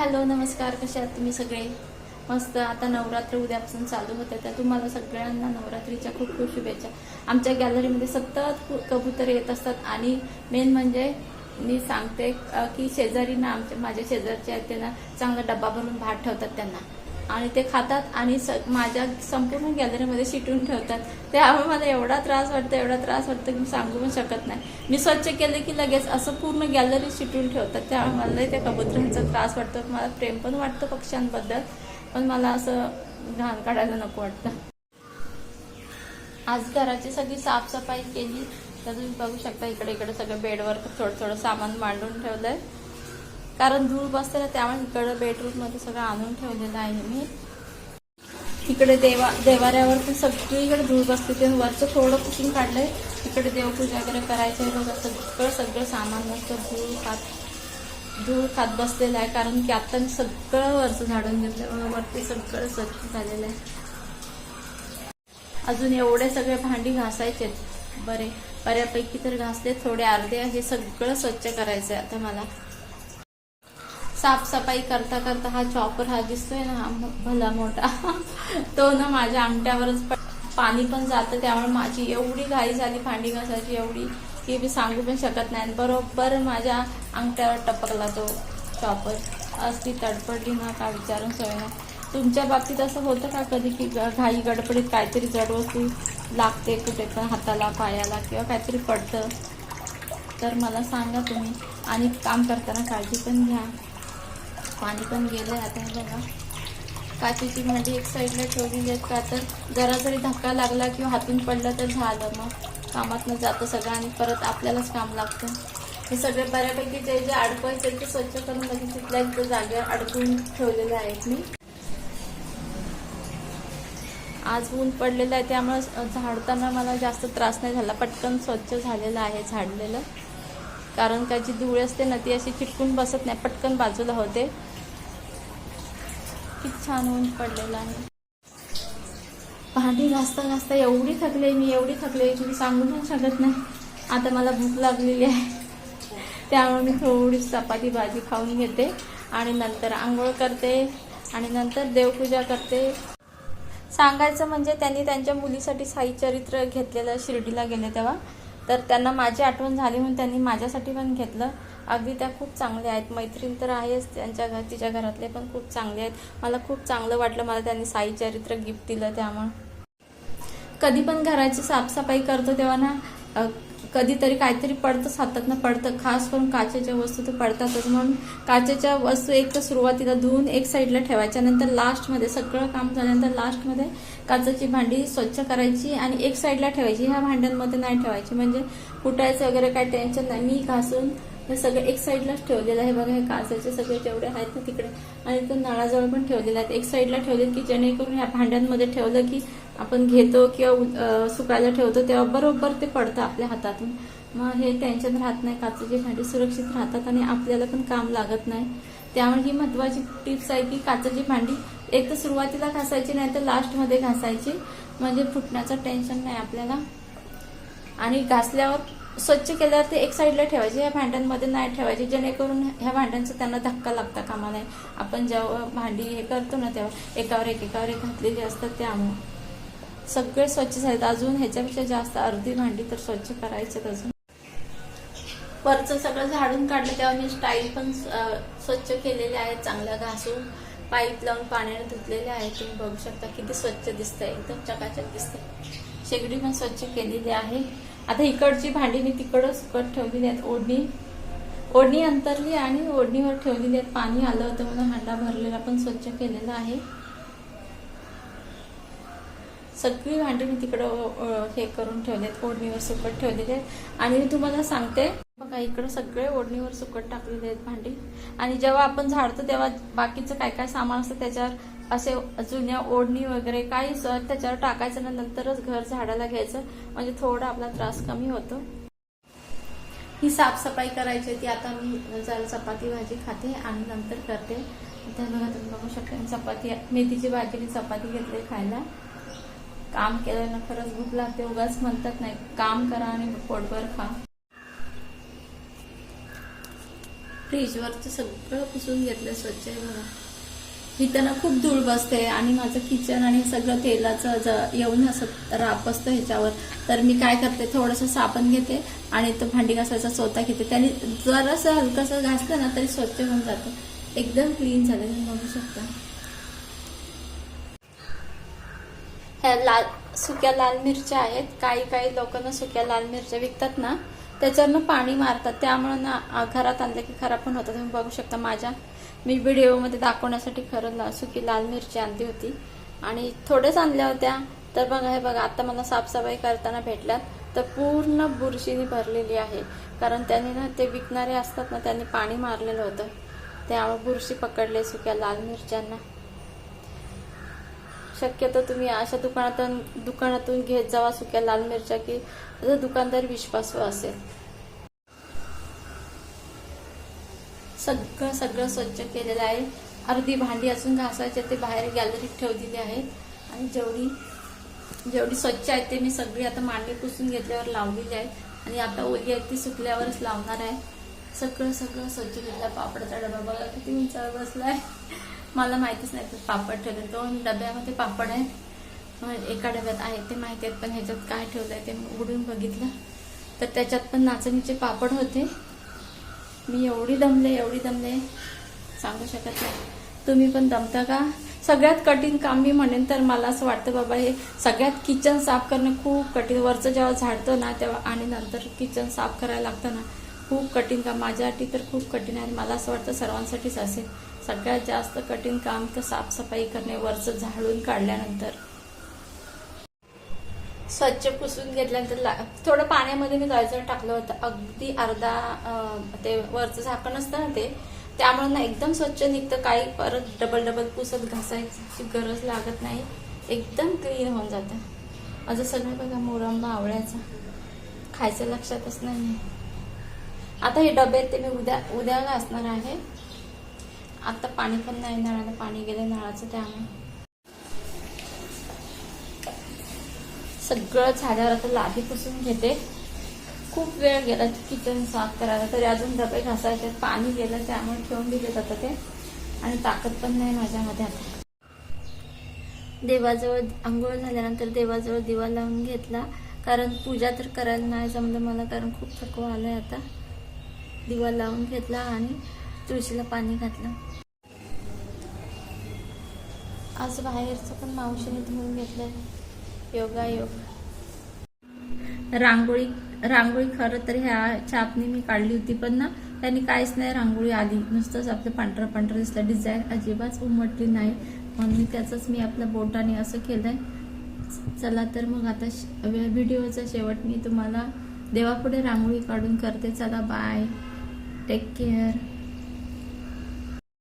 Hello नमस्कार कसे आहात तुम्ही सगळे? मस्त आता नवरात्र उद्यापासून चालू होते तर तुम्हाला सगळ्यांना नवरात्रीच्या खूप खूप शुभेच्छा. आमच्या गॅलरीमध्ये सतत कु- कबूतर येत असतात आणि मेन म्हणजे मी सांगते की शेजारी ना आमच्या माझ्या शेजारचे आहेत त्यांना चांगला डब्बा भरून भात ठेवतात त्यांना. आणि ते खातात आणि स माझ्या संपूर्ण गॅलरीमध्ये शिटून ठेवतात. त्यामुळे मला एवढा त्रास वाटतो एवढा त्रास वाटतो की मी सांगू पण शकत नाही. मी स्वच्छ केलं की लगेच असं पूर्ण गॅलरी शिटून ठेवतात. त्यामुळे मला त्या कबुतरांचा त्रास वाटतो. मला प्रेम पण वाटतं पक्ष्यांबद्दल पण मला असं घाण काढायला नको वाटतं. आज घराची सगळी साफसफाई केली. तर तुम्ही बघू शकता इकडे इकडे सगळं बेडवर थोडं थोडं सामान मांडून ठेवलंय. कारण धूळ बसते ना त्यामुळे इकडं बेडरूममध्ये सगळं आणून ठेवलेलं आहे मी. इकडे देवा देवाऱ्यावर पण सगळीकडे धूळ बसते. ते वरचं थोडं पुसून काढलंय इकडे देवपूजा वगैरे करायचं आहे बघा. सगळं सगळं सामान मस्त धूळ खात धूळ खात बसलेलं आहे. कारण की आता मी सगळं वरचं झाडून घेतलं वरती सगळं स्वच्छ झालेलं आहे. अजून एवढे सगळे भांडी घासायचे बरे बऱ्यापैकी तर घासले थोडे अर्धे हे सगळं स्वच्छ करायचं आहे आता मला. साफसफाई करता करता हा चॉपर हा दिसतोय ना हा भला मोठा. तो ना माझ्या अंगठ्यावरच पाणी पण जातं त्यामुळे माझी एवढी घाई झाली भांडी घासायची एवढी की मी सांगू पण शकत नाही. बरोबर माझ्या अंगठ्यावर टपकला तो चॉपर आज तडपडली ना का विचारून सोय ना तुमच्या बाबतीत असं होतं का कधी की ग- घाई गडबडीत काहीतरी जड वस्तू लागते कुठे पण हाताला पायाला किंवा काहीतरी पडतं? तर मला सांगा तुम्ही. आणि काम करताना काळजी पण घ्या. पाणी पण गेलं आहे आता हे बघा. काचेची म्हणजे एक साईडला ठेवलेली आहेत. का तर जरा जरी धक्का लागला किंवा हातून पडलं तर झालं मग. कामातनं जातं सगळं आणि परत आपल्यालाच काम लागतं. हे सगळे बऱ्यापैकी जे जे अडकवायचे ते स्वच्छ करून लगेच तिथल्या तिथं जागेवर अडकून ठेवलेले आहेत मी. आज ऊन पडलेलं आहे त्यामुळे झाडताना मला जास्त त्रास नाही झाला. पटकन स्वच्छ झालेलं आहे झाडलेलं. कारण का जी धूळ असते ना ती अशी चिटकून बसत नाही. पटकन बाजूला होते. किती छान ऊन पडलेलं आहे. भांडी घासता घासता एवढी थकले मी एवढी थकले की मी सांगू पण शकत नाही. आता मला भूक लागलेली आहे. त्यामुळे मी थोडी चपाती भाजी खाऊन घेते आणि नंतर आंघोळ करते आणि नंतर देवपूजा करते. सांगायचं म्हणजे त्यांनी त्यांच्या मुलीसाठी साई चरित्र घेतलेलं शिर्डीला गेले तेव्हा. तर त्यांना माझी आठवण झाली म्हणून त्यांनी माझ्यासाठी पण घेतलं. अगदी त्या खूप चांगल्या आहेत. मैत्रीण तर आहेच त्यांच्या घर तिच्या घरातले पण खूप चांगले आहेत. मला खूप चांगलं वाटलं. मला त्यांनी साई चरित्र गिफ्ट दिलं त्यामुळं. कधी पण घराची साफसफाई करतो तेव्हा ना कधीतरी काहीतरी पडतंच हातातनं पडतं. खास करून काचेच्या वस्तू तर पडतातच. म्हणून काचेच्या वस्तू एक तर सुरुवातीला धुवून एक साईडला ठेवायच्या. नंतर लास्टमध्ये सगळं काम झाल्यानंतर लास्टमध्ये काचेची भांडी स्वच्छ करायची आणि एक साईडला ठेवायची. ह्या भांड्यांमध्ये नाही ठेवायची. म्हणजे फुटायचं वगैरे काही टेन्शन नाही. मी घासून हे सगळं एक साईडलाच ठेवलेलं आहे बघा हे काचाचे सगळे जेवढे आहेत ना तिकडे. आणि ते नळाजवळ पण ठेवलेले आहेत एक साईडला ठेवले की जेणेकरून ह्या भांड्यांमध्ये ठेवलं की आपण घेतो किंवा सुकायला ठेवतो तेव्हा बरोबर ते पडतं आपल्या हातातून. मग हे टेन्शन राहत नाही. काचेची भांडी सुरक्षित राहतात आणि आपल्याला पण काम लागत नाही. त्यामुळे ही महत्वाची टिप्स आहे की काचेची भांडी एक तर सुरुवातीला घासायची नाही तर लास्टमध्ये घासायची. म्हणजे फुटण्याचं टेन्शन नाही आपल्याला. आणि घासल्यावर स्वच्छ केल्यावर ते एक साईडला ठेवायचे ह्या भांड्यांमध्ये नाही ठेवायचे जेणेकरून ह्या भांड्यांचा त्यांना धक्का लागता कामा नये. आपण जेव्हा भांडी हे करतो ना तेव्हा एकावर एक एकावर एक घातलेली असतात त्यामुळे सगळे स्वच्छ झालेत. अजून ह्याच्यापेक्षा जास्त अर्धी भांडी तर स्वच्छ करायचेत अजून. वरचं सगळं झाडून काढलं तेव्हा मी स्टाईल पण स्वच्छ केलेले आहेत चांगल्या घासून. पाईप लावून पाण्याने धुतलेले आहेत तुम्ही बघू शकता किती स्वच्छ दिसतंय. एकदम चकाचक दिसतंय. शेगडी पण स्वच्छ केलेली आहे. आता इकडची भांडी मी तिकडं सुकट ठेवलेली आहेत. ओढणी ओढणी अंतरली आणि ओढणीवर ठेवलेली आहेत. पाणी आलं होतं म्हणून हांडा भरलेला पण स्वच्छ केलेला आहे. सगळी भांडी मी तिकडं हे करून ठेवलेत ओढणीवर सुकट ठेवलेले आहेत. आणि मी तुम्हाला सांगते बघा इकडं सगळे ओढणीवर सुकट टाकलेले आहेत भांडी. आणि जेव्हा आपण झाडतो तेव्हा बाकीचं काय काय सामान असतं त्याच्यावर असे जुन्या ओढणी वगैरे काही त्याच्यावर टाकायचं ना नंतरच घर झाडायला घ्यायचं. म्हणजे थोडा आपला त्रास कमी होतो. ही साफसफाई करायची ती आता मी जरा चपाती भाजी खाते आणि नंतर करते. त्या बघा तुम्ही बघू शकता चपाती मेथीची भाजी आणि चपाती घेतली खायला. काम केलं ना खरंच भूक लागते उगाच म्हणतात नाही काम करा आणि पोटभर खा. फ्रीजवरचं सगळं पुसून घेतलं स्वच्छ आहे बघा. इथं ना खूप धूळ बसते आणि माझं किचन आणि सगळं तेलाचं येऊन असं राप बसतं ह्याच्यावर. तर मी काय करते थोडंसं साबण घेते आणि तो भांडी घासायचा सोता घेते. त्याने जरासं हलकंसं घासलं ना तरी स्वच्छ होऊन जातं. एकदम क्लीन झालं. तुम्ही बघू शकता. ह्या लाल सुक्या लाल मिरच्या आहेत. काही काही लोक ना सुक्या लाल मिरच्या विकतात ना त्याच्यावरनं पाणी मारतात. त्यामुळे ना घरात आणलं की खराब पण होतं. तुम्ही बघू शकता माझ्या मी व्हिडिओमध्ये दाखवण्यासाठी खरं ला सुकी लाल मिरची आणली होती. आणि थोडेच आणल्या होत्या. तर बघा हे बघा आता मला साफसफाई करताना भेटल्यात. तर पूर्ण बुरशीने भरलेली आहे. कारण त्यांनी ना ते विकणारे असतात ना त्यांनी पाणी मारलेलं होतं. त्यामुळे बुरशी पकडले सुक्या लाल मिरच्यांना. शक्यतो तुम्ही अशा दुकानातून दुकानातून घेत जावा सुक्या लाल मिरच्या की दुकानदार विश्वासू असेल. सगळं सगळं स्वच्छ केलेलं आहे. अर्धी भांडी असून घासायचे ते बाहेर गॅलरीत ठेवलेली आहेत. आणि जेवढी जेवढी स्वच्छ आहे ते मी सगळी आता मांडी पुसून घेतल्यावर लावलेली आहे आणि आता ओली आहे ती सुकल्यावरच लावणार आहे. सगळं सगळं स्वच्छ केलं पापडाचा डबा बघा किती उंचावर बसलाय. मला माहितीच नाही ते पापड ठेवले. दोन डब्यामध्ये पापड आहेत. एका डब्यात आहे ते माहिती आहेत पण ह्याच्यात काय ठेवलंय ते उघडून बघितलं. तर त्याच्यात पण नाचणीचे पापड होते. मी एवढी दमले एवढी दमले. सांगू शकत नाही. तुम्ही पण दमता का? सगळ्यात कठीण काम मी म्हणेन तर मला असं वाटतं बाबा हे सगळ्यात किचन साफ करणं खूप कठीण. वरचं जेव्हा झाडतं ना तेव्हा आणि नंतर किचन साफ करायला लागतं ना खूप कठीण काम. माझ्यासाठी तर खूप कठीण आहे मला असं वाटतं सर्वांसाठीच असेल. सगळ्यात जास्त कठीण काम तर साफसफाई करणे वरचं झाडून काढल्यानंतर. स्वच्छ पुसून घेतल्यानंतर ला- थोडं पाण्यामध्ये मी गाजर टाकलं होतं. अगदी अर्धा ते वरचं झाकण असतं ना ते त्यामुळे ना एकदम स्वच्छ निघतं. काही परत डबल डबल पुसत घासायची गरज लागत नाही. एकदम क्लीन होऊन जातं. माझं सगळं बघा मोरंबा आवळ्याचा. खायचं लक्षातच नाही. आता हे डबे ते मी उद्या उद्या घासणार आहे. आता पाणी पण नाही नळाला पाणी गेलं नळाचं त्यामुळे. सगळं झाल्यावर आता लादी पुसून घेते. खूप वेळ गेला किचन साफ करायला तरी अजून डबे घासायचे पाणी गेलं त्यामुळे ठेवून दिले जातं ते. आणि ताकद पण नाही माझ्यामध्ये आता. देवाजवळ आंघोळ झाल्यानंतर देवाजवळ दिवा लावून घेतला. कारण पूजा तर करायला नाही जमलं मला कारण खूप थकवा आलाय आता. दिवा लावून घेतला आणि तुळशीला पाणी घातलं. आज बाहेरचं पण मावशीने धुवून घेतलं योगा योग. रांगोळी रांगोळी खरं तर ह्या छापनी मी काढली होती पण ना त्यांनी काहीच नाही रांगोळी आली. नुसतंच आपलं पांढरं पांढरं दिसलं. डिझाईन अजिबात उमटली नाही. म्हणून मी त्याचंच मी आपल्या बोटाने असं केलंय. चला तर मग आता श- व्हिडिओचा शेवट मी तुम्हाला देवापुढे रांगोळी काढून करते. चला बाय. Take care.